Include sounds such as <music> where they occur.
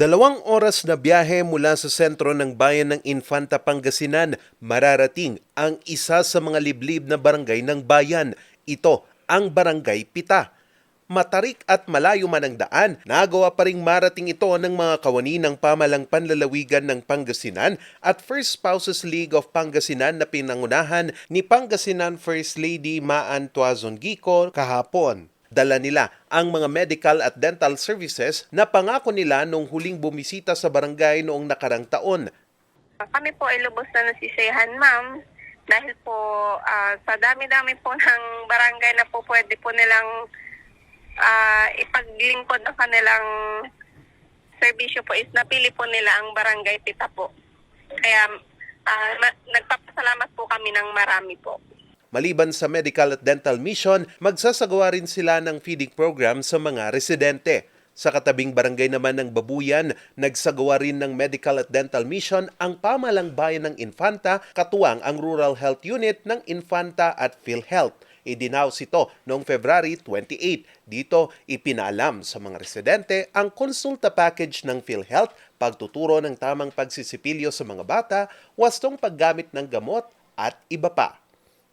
Dalawang oras na biyahe mula sa sentro ng bayan ng Infanta, Pangasinan, mararating ang isa sa mga liblib na barangay ng bayan. Ito ang Barangay Pita. Matarik at malayo man ang daan, nagawa pa ring marating ito ng mga kawani ng pamalang panlalawigan ng Pangasinan at First Spouses League of Pangasinan na pinangunahan ni Pangasinan First Lady Maan Tuazon Gico kahapon. Dala nila ang mga medical at dental services na pangako nila nung huling bumisita sa barangay noong nakarang taon. Kami po ay lubos na nasisehan, ma'am. Dahil po ah, sa dami-dami po <laughs> ng barangay na po pwede po nilang ah, ipaglingkod ang kanilang serbisyo po is napili po nila ang barangay Pita po. Kaya ma- nagpapasalamat po kami ng marami po. Maliban sa medical at dental mission, magsasagawa rin sila ng feeding program sa mga residente. Sa katabing barangay naman ng Babuyan, nagsagawa rin ng medical at dental mission ang pamalang bayan ng Infanta, katuwang ang Rural Health Unit ng Infanta at PhilHealth. Idinaos ito noong February 28. Dito, ipinalam sa mga residente ang konsulta package ng PhilHealth, pagtuturo ng tamang pagsisipilyo sa mga bata, wastong paggamit ng gamot at iba pa.